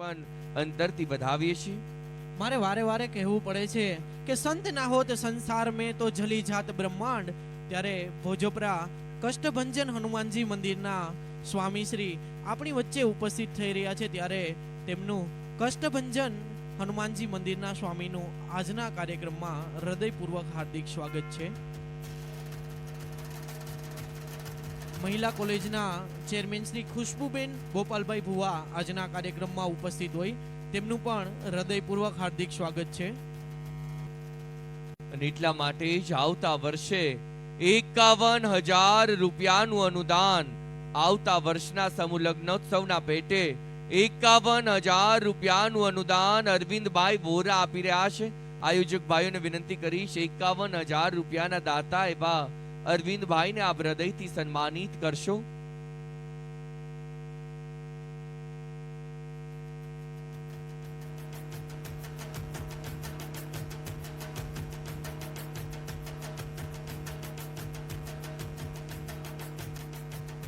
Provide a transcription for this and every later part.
પણ અંતરથી વધાવીએ છીએ? મારે વારે વારે કહેવું પડે છે કે સંત ના હોત સંસાર મેં તો જલી જાત બ્રહ્માંડ. ત્યારે ભોજોપરા, કષ્ટભંજન હનુમાનજી મંદિરના સ્વામી શ્રી આપણી વચ્ચે ઉપસ્થિત થઈ રહ્યા છે. ત્યારે તેમનું કષ્ટભંજન હનુમાનજી મંદિરના સ્વામીનું આજના કાર્યક્રમમાં હૃદયપૂર્વક હાર્દિક સ્વાગત છે. મહિલા કોલેજના ચેરમેન શ્રી ખુશ્બુબેન ગોપાલભાઈ ભુવા આજના કાર્યક્રમમાં ઉપસ્થિત હોય. તેમનું પણ હૃદયપૂર્વક હાર્દિક સ્વાગત છે. એટલા માટે જ આવતા વર્ષે એકાવન હજાર રૂપિયાનું અનુદાન આવતા વર્ષના સમૂહ લગ્નોત્સવના પેટે એકાવન હજાર રૂપિયાનું અનુદાન અરવિંદભાઈ વોરા આપી રહ્યા છે. આયોજક ભાઈઓને વિનંતી કરીશ, એકાવન હજાર રૂપિયાના દાતા એવા અરવિંદભાઈને આપ હૃદયથી સન્માનિત કરશો.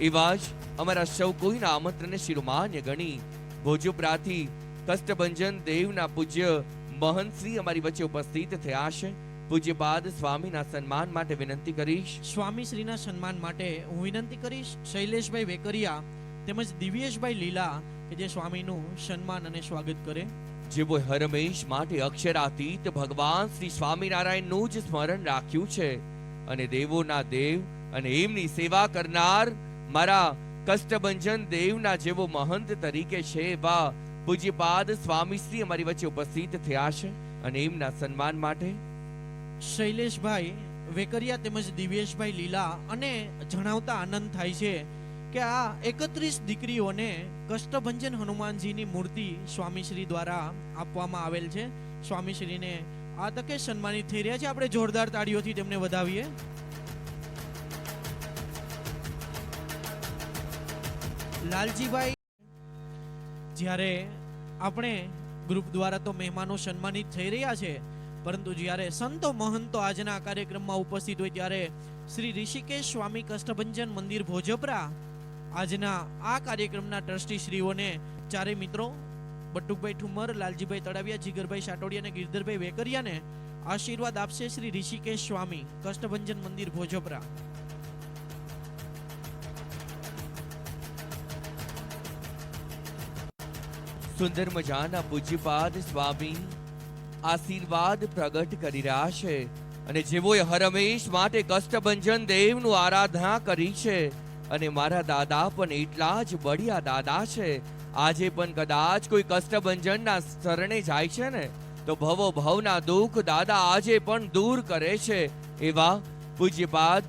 એવા જ અમારા સૌ કોઈના આમંત્રણને શિરોમાન્ય ગણી. ભોજોપરાથી કષ્ટભંજન દેવના પૂજ્ય મહંતશ્રી અમારી વચ્ચે ઉપસ્થિત થયા છે. પૂજ્યપાદ સ્વામીના સન્માન માટે વિનંતી કરીશ. સ્વામી શ્રીના સન્માન માટે હું વિનંતી કરીશ. શૈલેષભાઈ વેકરિયા તેમજ દિવ્યેશભાઈ લીલા કે જે સ્વામીનું સન્માન અને સ્વાગત કરે. જેવો હરમેશ માટે અક્ષરાતીત ભગવાન શ્રી સ્વામિનારાયણનું જ સ્મરણ રાખ્યું છે અને દેવોના દેવ અને એમની સેવા કરનાર મારા કષ્ટભંજન દેવના જેવો મહંત તરીકે છે એવા પૂજ્યપાદ સ્વામી શ્રી અમારી વચ્ચે ઉપસ્થિત થયા છે અને એમના સન્માન માટે શૈલેષભાઈ, વેકરિયા તેમજ દિવ્યેશભાઈ લીલા અને જણાવતા આનંદ થાય છે કે આ એકત્રીસ દીકરીઓને કષ્ટભંજન હનુમાનજીની મૂર્તિ સ્વામીશ્રી દ્વારા આપવામાં આવેલ છે. સ્વામીશ્રીને આ તકે સન્માનિત થઈ રહ્યા છે. આપણે જોરદાર તાળીઓથી તેમને વધાવીએ. લાલજીભાઈ, જ્યારે આપણે ગ્રુપ દ્વારા તો મહેમાનો સન્માનિત થઈ રહ્યા છે પરંતુ જ્યારે સંતો મહંતો આજના કાર્યક્રમમાં ઉપસ્થિત હોય ત્યારે શ્રી ઋષિકેશ સ્વામી કષ્ટભંજન મંદિર ભોજપરા આજના આ કાર્યક્રમના ટ્રસ્ટી શ્રીઓને ચારે મિત્રો, બટુકભાઈ ઠુમર, લાલજીભાઈ તળાવિયા, જીગરભાઈ સાટોડિયા અને ગિરધરભાઈ વેકરિયાને આશીર્વાદ આપશે શ્રી ઋષિકેશ સ્વામી કષ્ટભંજન મંદિર ભોજપરા. સુંદર મજાના પૂજ્યપાદ સ્વામી આશીર્વાદ પ્રગટ કરી રહ્યા છે. અને જેઓએ હરમેશ માટે કષ્ટભંજન દેવનું આરાધના કરી છે, અને મારા દાદા પણ એટલા જ બળિયા દાદા છે. આજે પણ કદાચ કોઈ કષ્ટભંજનના શરણે જાય છે ને, તો ભવો ભવના દુઃખ દાદા આજે પણ દૂર કરે છે. એવા પૂજ્યપાદ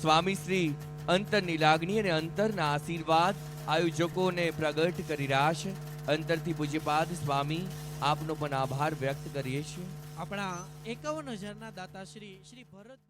સ્વામી શ્રી અંતરની લાગણી અને અંતરના આશીર્વાદ આયોજકોને પ્રગટ કરી રહ્યા છે. અંતરથી પૂજ્યપાદ સ્વામી, આપનો પણ આભાર વ્યક્ત કરીએ છીએ. આપણા એકાવન હજારના દાતા શ્રી શ્રી ભરતભાઈ